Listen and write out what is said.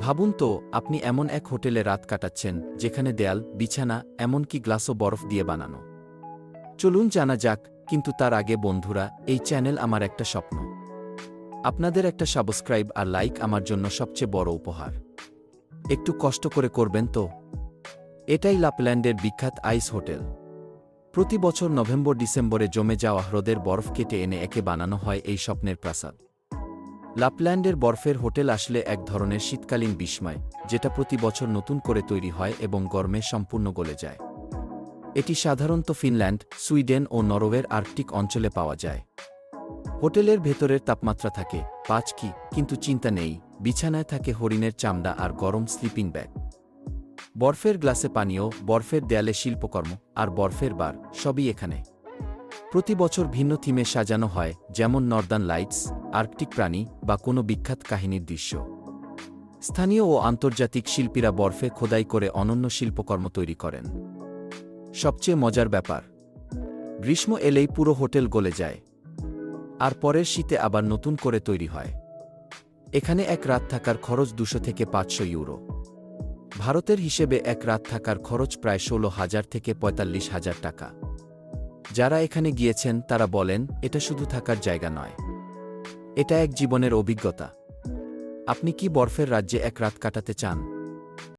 ভাবুন তো, আপনি এমন এক হোটেলে রাত কাটাচ্ছেন, যেখানে দেয়াল, বিছানা, এমনকি গ্লাসও বরফ দিয়ে বানানো। চলুন জানা যাক, কিন্তু তার আগে বন্ধুরা, এই চ্যানেল আমার একটা স্বপ্ন। আপনাদের একটা সাবস্ক্রাইব আর লাইক আমার জন্য সবচেয়ে বড় উপহার। একটু কষ্ট করে করবেন তো? এটাই লাপল্যান্ডের বিখ্যাত আইস হোটেল। প্রতি বছর নভেম্বর ডিসেম্বরে জমে যাওয়া হ্রদের বরফ কেটে এনে একে বানানো হয় এই স্বপ্নের প্রাসাদ। লাপল্যান্ডের বরফের হোটেল আসলে এক ধরনের শীতকালীন বিস্ময়, যেটা প্রতি বছর নতুন করে তৈরি হয় এবং গরমে সম্পূর্ণ গলে যায়। এটি সাধারণত ফিনল্যান্ড, সুইডেন ও নরওয়ের আর্কটিক অঞ্চলে পাওয়া যায়। হোটেলের ভেতরের তাপমাত্রা থাকে পাঁচ কি, কিন্তু চিন্তা নেই, বিছানায় থাকে হরিণের চামড়া আর গরম স্লিপিং ব্যাগ। বরফের গ্লাসে পানীয়, বরফের দেয়ালে শিল্পকর্ম আর বরফের বার, সবই এখানে। প্রতি বছর ভিন্ন থিমে সাজানো হয়, যেমন নর্দার্ন লাইটস, আর্কটিক প্রাণী, বা কোনো বিখ্যাত কাহিনীর দৃশ্য। স্থানীয় ও আন্তর্জাতিক শিল্পীরা বরফে খোদাই করে অনন্য শিল্পকর্ম তৈরি করেন। সবচেয়ে মজার ব্যাপার, গ্রীষ্ম এলেই পুরো হোটেল গলে যায়, আর পরের শীতে আবার নতুন করে তৈরি হয়। এখানে এক রাত থাকার খরচ দুশো থেকে পাঁচশো ইউরো। ভারতের হিসেবে এক রাত থাকার খরচ প্রায় ষোলো হাজার থেকে পঁয়তাল্লিশ হাজার টাকা। যারা এখানে গিয়েছেন, তারা বলেন, এটা শুধু থাকার জায়গা নয়। এটা এক জীবনের অভিজ্ঞতা। আপনি কি বরফের রাজ্যে এক রাত কাটাতে চান?